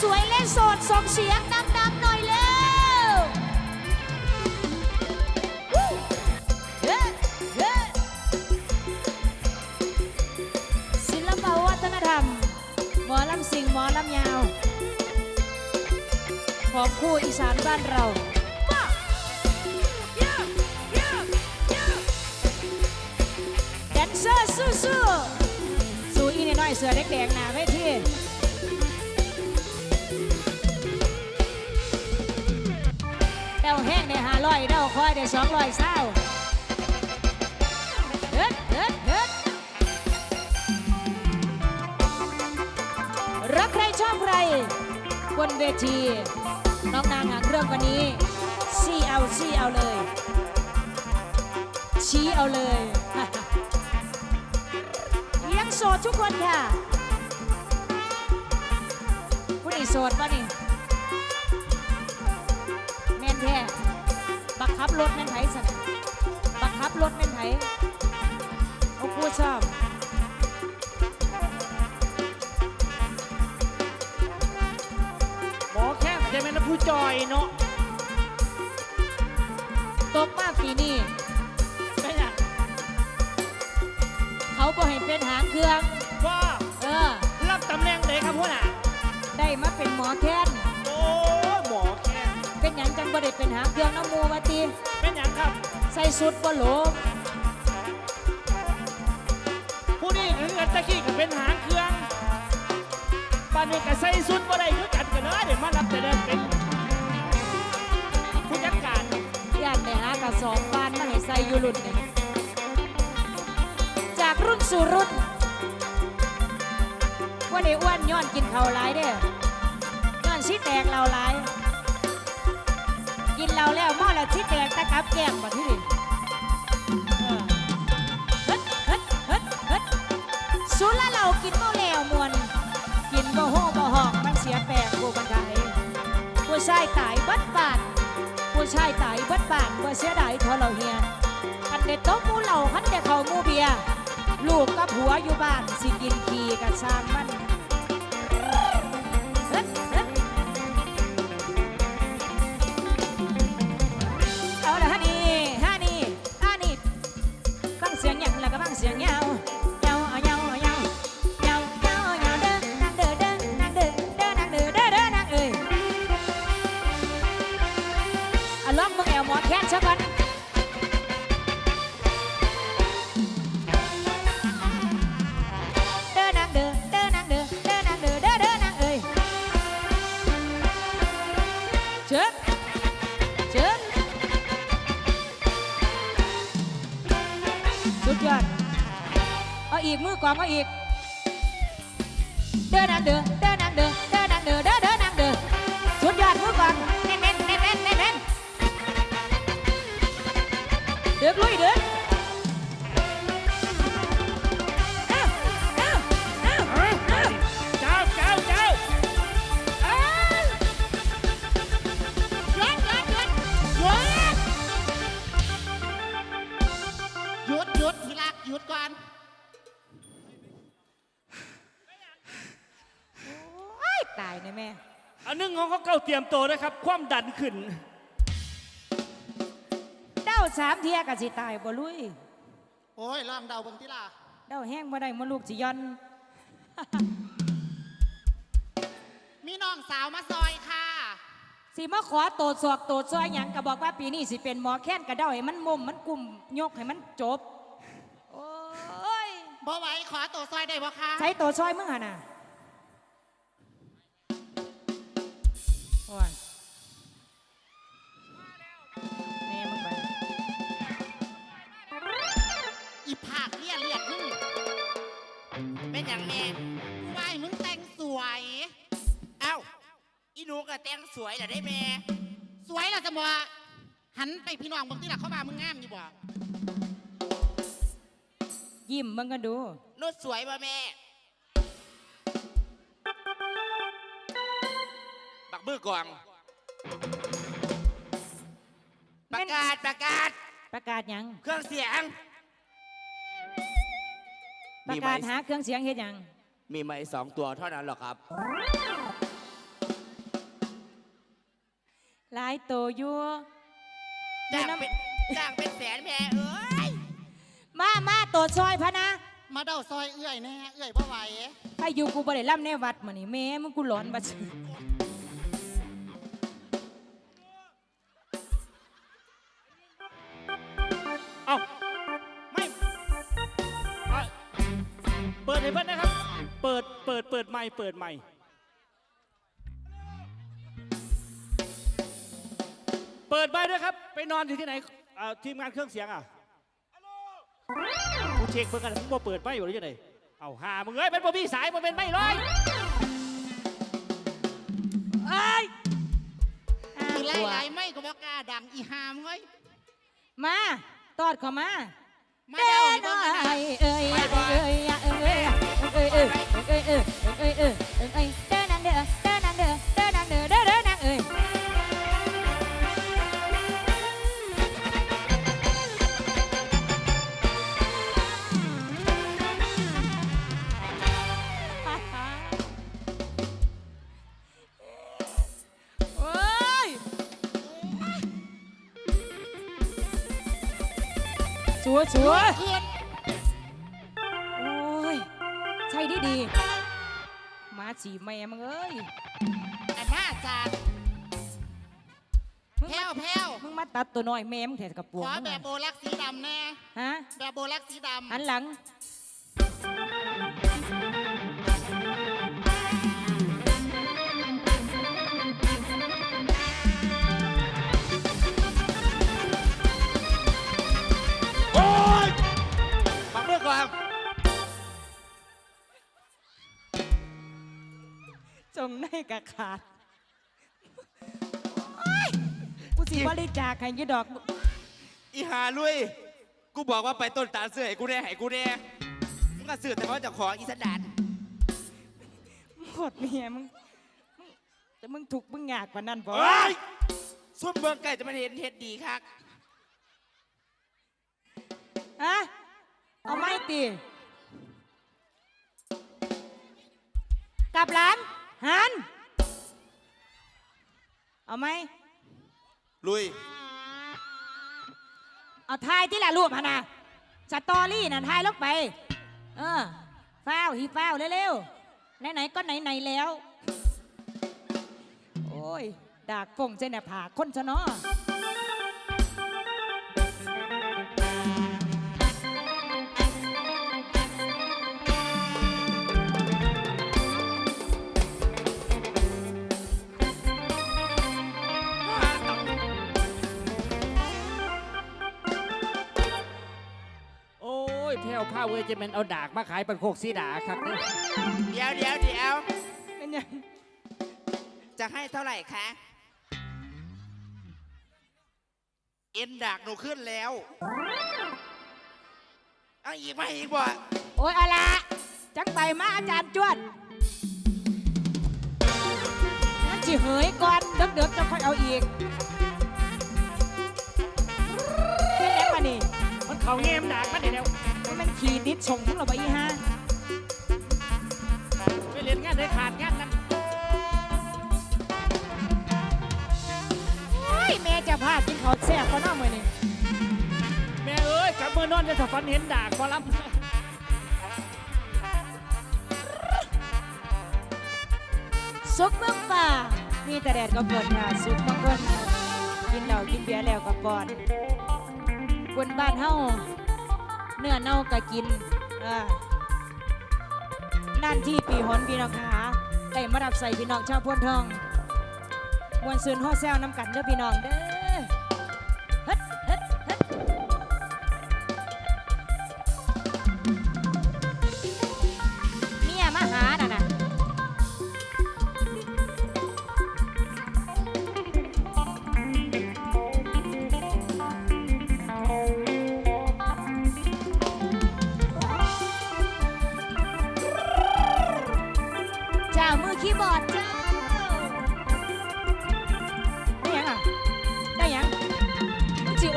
สวยและโสดส่งเสียงดังๆหน่อยเร็วเฮ้เฮ้ศิลปวัฒนธรรม หมอลำสิงหมอลำยาวของคู่อีสานบ้านเราเย้เย้เย้แดนเซอร์สู้ๆสู้อีนน้อยเสือแดงๆหนาเวที เดาแห้งในหาร้อยเด้าคอยได้สองร้อยเศร้าเฮ็ดเฮ็ดเฮ็ดรักใครชอบใคร บนเวที น้องนางหางเรื่องวันนี้ซี่เอาซี่เอาเลย ชี้เอาเลยยังโสดทุกคนค่ะผู้นี้โสดป่ะนี่ แม่นแท้บักขับรถแม่นไผสันบักขับรถแม่นไผโอ้ผู้ชอบหมอแค่จะเป็นผู้จอยเนาะตกมาปีนี้ไม่อยากเขาบ่ให้เป็นหางเครื่องว่าเออรับตำแหน่งไหนครับพ่อหน่ะางเครื่องน้ำมูมาตีเป็นอย่างครับ ใส่สุดบ่โหลมผู้นี้คือกันตะกี้ก็เป็นหางเครื่องปานนี้ก็ใส่สุดบ่ได้คือกันกันเลยเดี๋ยวมารับแต่เดินเป็นผู้จัดการย่านได้หากระสอบบานมาให้ใส่อยู่รุ่นนี่จากรุ่นสู่รุ่นว่าได้อ้วนย้อนกินข้าวหลายเด้อย้อนสิแตกเราหลาย อแล้วสิแตกตะกับแก้มบ่ที่นี่เออเฮ็ดเฮ็ดเฮ็ดเฮ็ดสุดละเรากินเมาแล้วมวน กินบ่โหบ่หอกมันเสียแปลกกูบันไดผู้ชายตายบัดบานผู้ชายตายบัดบานบ่เสียดายทอเราเฮียคันเด็ดโต๊ะมูเหล่าคันเด็ดเขามูเบียลูกกับผัวอยู่บ้านสิกินขี้กับสร้างมัน สุดยอดเอาอีกมือกวางเอาอีก เดินนางเดินเดินนางเดินเดินนางเดินเดินเดินนางเดินสุดยอดมือกวางเน้นเน้นเน้นเน้นเน้นเน้นเดือกลุยเดือกายนะแม่ อันนึงของเขาเก้าเตรียมตัวนะครับ ความดันขึ้น เด้าสามเทียกับสิตายบ่ลุย โอ้ยลองเดาเบิ่งทีละเด้าแห้งบ่ได้มาลูกสิย้อน มีน้องสาวมาซอยค่ะ สิมาขอโตดสอกโตดซอยหยังก็บอกว่าปีนี้สิเป็นหมอแค้นกระเด้าให้มันมุมมันกลุ่มยกให้มันจบ โอ้ยบ่ไหวขอตัวซอยได้บ่คะใช้โตดซอยมึงหะน่ะ สวยเหรอได้แม่สวยล่ะจะบ่หันไปพี่น้องเบิ่งทีละเข้ามามึงงามอยู่บ่ยิ้มมึงกันดู นุดสวยป่ะแม่ บักมือกวางประกาศประกาศ ประกาศหยัง เครื่องเสียงประกาศหาเครื่องเสียงเฮ็ดหยัง มีไม้สองตัวเท่านั้นหรอครับ หลายโตอยู่จ้างเป็นจ้างเป็นแสนแม่เอ้ยมามาโตซอยพะนะมาเด้าซอยเอื้อยแน่เอื้อยบ่ไหวถ้าอยู่กูบ่ได้ล่ำในวัดมื้อนี้แม่มึงกูหลอนบัดซื่อเอ้าไม่เอาเปิดให้เพิ่นนะครับ เปิดเปิดเปิดไมค์เปิดไม เปิดไมค์ด้วยครับ ไปนอนอยู่ที่ไหนเอ่อทีมงานเครื่องเสียงอะกูเช็คเพิ่งกันมึงบ่เปิดไมค์อยู่หรือยังไงเอาหามึงเอ้ยเป็นบ่มีสายมันเป็นไม่ร้อยเอ้ยอ้าคือไล่กลัวไล่ไม่ก็บ่กล้าดังอีหามเอ้ยมา ตอดเข้ามามาเด้เด้าอให้น้เบิ่องงเอ้กันนะยเอ้ ๆมาจีแม่มึงเอ้ยแต่มาจานมึงแพ้มาวแพ้วมึงมาตัดตัวน้อยแม่มึงแถกระปขวงอมึงแบอะบโบลักสีดำแน่ฮะแบบโบลักสีดำหันหลัง โอ้ยฟังเรื่องก่อน จงในกะขาดโอ้ยกูสิบริจาคให้ยี่ดอก อีหาลุย กูบอกว่าไปต้นตาลเสื้อให้กูแน่ให้กูแน่มึงก็เสื้อแต่เขาเจะของอีสันดานหมดเมียมึงมึงแต่มึงถูกมึงงากกว่านั้นบ่เฮ้ยส้มเบืองไก่จะมาเห็นเห็ดดีครับฮะเอาไม้ตีกลับหลัง หัน เอาไหม ลุย เอาทายที่ละรูปหนนะสตอรี่น่ะทายลงไป เออฟ้าวฮีฟ้าวเร็วๆ ไหนๆ ก็ไหนๆ แล้ว โอ้ย ดากฟงเจเนี่ยผากคนชะเนาะ ยแพ้วผ้าเวยจะเป็นเอาดากมาขายเป็นโคกสีดาครับเนี่ยเดี๋ยวเดี๋ยวเดี๋ยวเป็นยังจะให้เท่าไหร่คะ เอ็นดักหนูขึ้นแล้ว เอาอีกมาอีกบ่โอ้ยเอาละจังไปมาอาจารย์จวดมันจิเหยก่อนเด็กๆจะค่อยเอาอีกเป็นยังมานี่มันเขาเงมดากมาเดี๋ยว มันมันขี่ติดชงของเราไปอีห้าไปเรียนงานได้ขาดงานนั้นโอ้ยแม่จะพากินข้าวแซ่บก็น่ามือนี่แม่เอ้ยกลับเมื่อนอนจะสะฟันเห็นด่ากพอรับซุกเมืองป่ามีแต่แดดก็เกิดค่ะซุกบางคนกินเหล้ากินเบียร์แล้วก็ปอนคนบ้านเฮา เนื้อเน่าก็กินอ่านั่นที่ปีหนพี่น้องขาได้มารับใส่พี่น้องชาวพวนทองมวนซืนห่อแซวน้ำกันเด้อพี่น้องเด้อ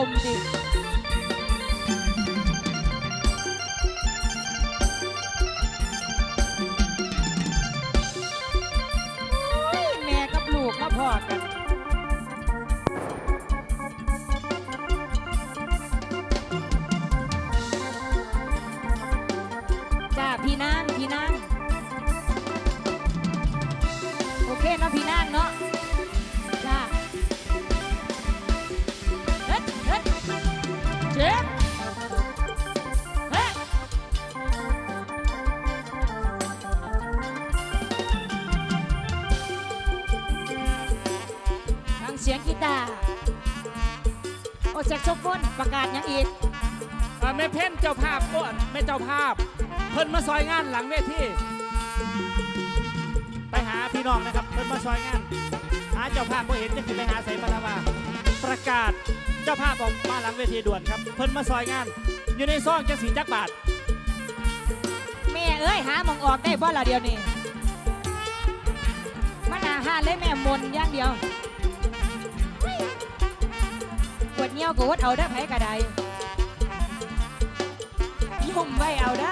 我们าศหยังอีกอ่าแม่เพ่นเจ้าภาพอ้วนแม่เจ้าภาพ เพิ่นมาซอยงานหลังเวทีไปหาพี่น้องนะครับ เพิ่นมาซอยงาน หาเจ้าภาพบ่เห็นจะขึ้นไปหาใส่มาแล้วว่าประกาศเจ้าภาพออกมาหลังเวทีด่วนครับ เพิ่นมาซอยงาน อยู่ในซองจังสีจักบาทแม่เอ้ยหาหมองออกได้บ่ละเดียวนี้มันอาหารเลยแม่มนอย่างเดียวก วดเงี้ยวก็วดเอาได้ไผกระไดยุ่มไว้เอาเด้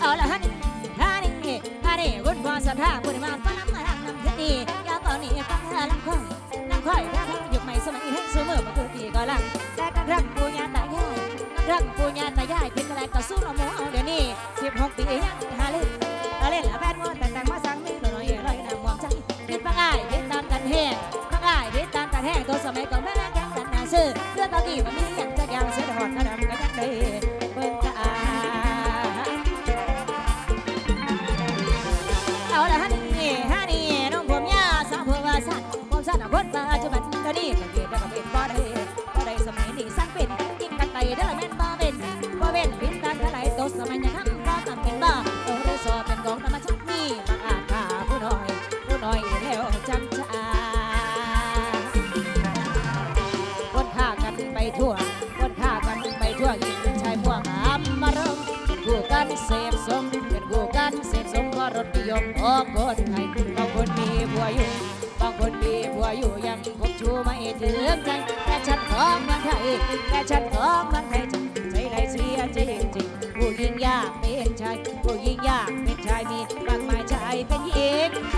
เอาละฮะนี่ฮะนี่ฮะนี่วุ่นวายสัทธาบุญมาฟ้าน้ำมาทางน้ำเทนียาวตอนนี้ฟังเธอลำคอยลำคอยถ้าทางหยุคใหม่สมัยให้ซื้อเมื่อมาคือปีก็ลังแต่กันรักปูญาตายายกันรักปูญาตายายเป็นอะไรก็สู้เราโมเอาเดี๋ยวนี้สิบหกปียังหาเล่นหาเล่นละแฟนว่าแต่แต่งมาสั่งมีายเด็ดตามกันแห้งข้างอ้ายเด็ดตามกันแห้งตัวสมัยก่อนแม่แกงกันนาซื้อเรื่องตอนนี้มันมีอย่างจะยาวเสียหอดกระดำกระดักเด้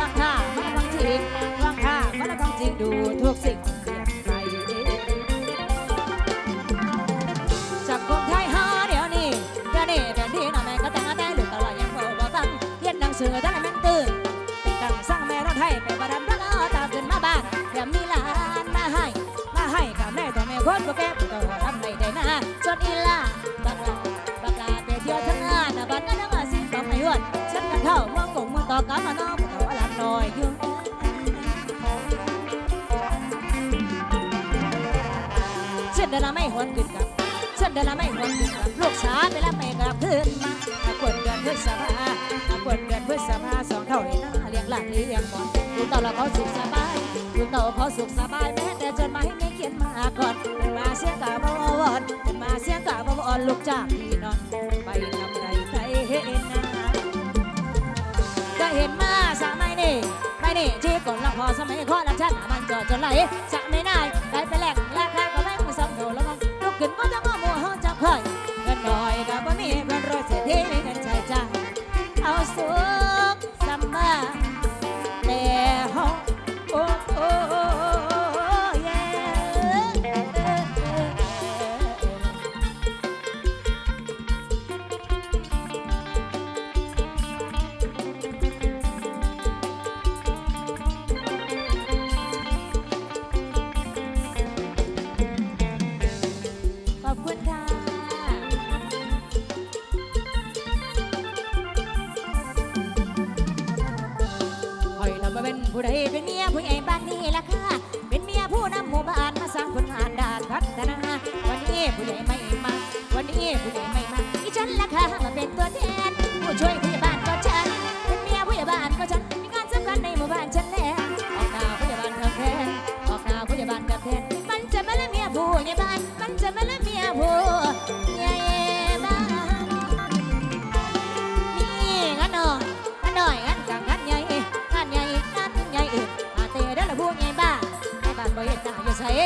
ญิงบางท่ามันบางจริงบางท่ามันบางจริงดูทุกสิ่งเรียนไปสังคมไทยหาเดี๋ยวนี้เดี๋ยวนี้เดี๋ยวนี้นะแม่ก็แต่งแต่ลูกตลอดยังบ่บ่ฟังเรียนหนังสือได้แม่นตื่นตั้งสร้างแม่รถให้ไปประดับแล้วตามขึ้นมาบ้านแถมมีหลานมาให้มาให้กับแม่ตัวแม่คนก็แก่ก็ทำไม่ได้นะจนอีลาบั เดินไม่หวนขึ้นกับฉันเดินไม่หวนขึ้นกับลูกสาวไปแล้วไม่กลับคืนมาควรเดือนพฤษภาควรเดือนพฤษภาสองเท่าเห็นหน้าเลี้ยงหลานเลี้ยงบอลลูกเต่าเราเขาสุขสบายลูกเต่าเขาสุขสบายแม้แต่จนมาให้ไม่เขียนมาก่อนมาเสียงกาบวอนเป็นมาเสียงกาบวอนลูกจากพี่นอนไปทำไรใครเห็นน้าก็เห็นมาสมัยนี้ไม่นี่ที่ก่อนละพอสมัยข้อลำชันมันจอดจนไหลสไม่นายได้ไปแลก ผู้ใดเป็นเมียผู้ใหญ่บ้านนี่ล่ะค่ะเป็นเมียผู้นำหมู่บ้านมาสร้างผลงานด้านพัฒนา วันนี้ผู้ใหญ่ไม่มา วันนี้ผู้ใหญ่ไม่มาอีฉันล่ะค่ะมาเป็นตัวแทนผู้ช่วย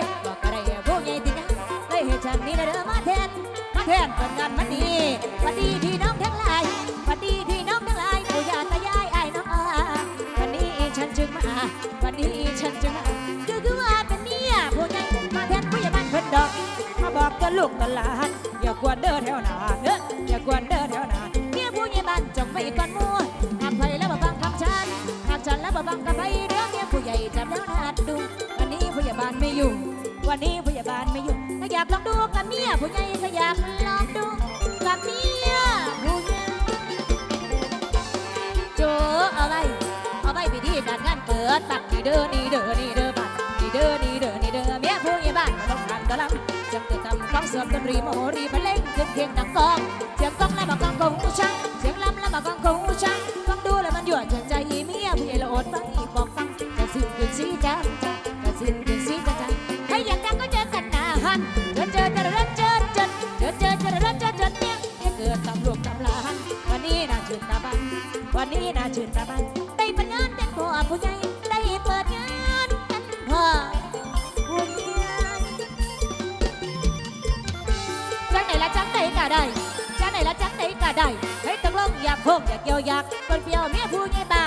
าอยู่ใส่บอกก็ได้พวกใหญ่ติดนะเลยเหตุฉันนี้เด้อมาแทนมาแทนเป็นงานมันดีวันดีพี่น้องทั้งหลายวันดีพี่น้องทั้งหลายปู่ย่าตายายไอ้น้องอาวันนี้ฉันจึงมาวันนี้ฉันจึงมาคือคือว่าเป็นเนี่ยพวกใหญ่มาแทนผู้ใหญ่บ้านเพิ่นดอกมาบอกกับลูกกับหลานอย่ากวนเด้อแถวหน้าเด้ออย่ากวนเด้อแถวหน้าเมียผู้ใหญ่บ้านจงไปก่อนมัวหากไผแล้วมาบังคับฉันหากฉันแล้วมาบังคับไปเด้อเมียผู้ใหญ่จับแล้วนาดดูวันนี้ผู้ใหญ่บ้านไม่อยู่ วันนี้ผู้ใหญ่บ้านไม่อยู่ถ้าอยากลองดูกับเมียผู้ใหญ่ถ้าอยากลองดูกับเมียผู้ใหญ่โจเอาไว้เอาไว้พิธีการงานเปิดบัตรนี่เด้อนี่เด้อนี่เด้อบัตรนี่เด้อนี่เด้อนี่เด้อเมียผู้ใหญ่บ้านมาต้องการกำลังจังเกิดทำของเสริมดนตรีมโหรีบรรเลงขึ้นเพียงดังกองเสียงกองและมากองของผู้ช่างเสียงลำและมากองของผู้ช่างฟังดูแล้วมันยั่วจนใจเมียผู้ใหญ่ละอดฟังอีบอกฟังจะสิ้นคืนสีจันจะ น่าชื่นตาบันได้เปิดงานเป็นพ่อผู้ใหญ่ได้เปิดงานเป็นพอผู้ใหญ่จังไหนละจังไหนก็ได้จังไหนละจังไหนก็ได้ให้ตกลงอยากโคกอยากเกี่ยวอยากเปิดเปียวเมียผู้ใหญ่บ้า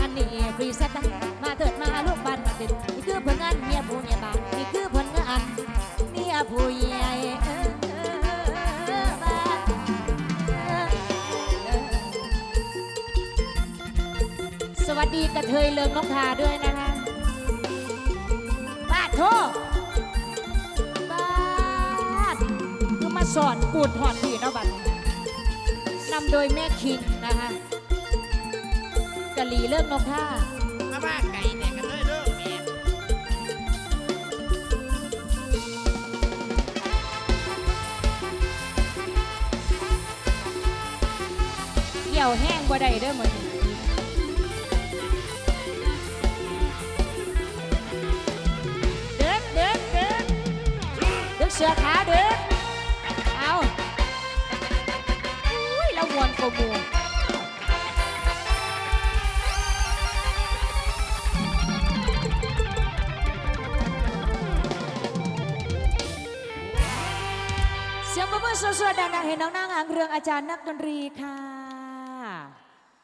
อันนี้ฟรีเซ็ตมาเถิดมาลูกบ้านมาติดนี่คือผลงานเมียผู้ใหญ่บ้านนี่คือผลงานเมียผู้ใหญ่ ดีกระเทยเลิงนกทาด้วยนะคะบ้าโทษบ้าดคือมาสอนปูดหอดผีเนาะบัดนี้นำโดยแม่คิงนะคะกะลีเลิกนกท่ามาว่าไก่แดกกันเลยเด้อแม่เหี่ยวแห้งบ่ได้เด้อมื้อนี้ สือขาเด็กเอาอุ้ยเรามวนกบูเสียงปรบมือสดๆดังๆ เห็นน้องนางอ่างเรืองอาจารย์นักดนตรีค่ะ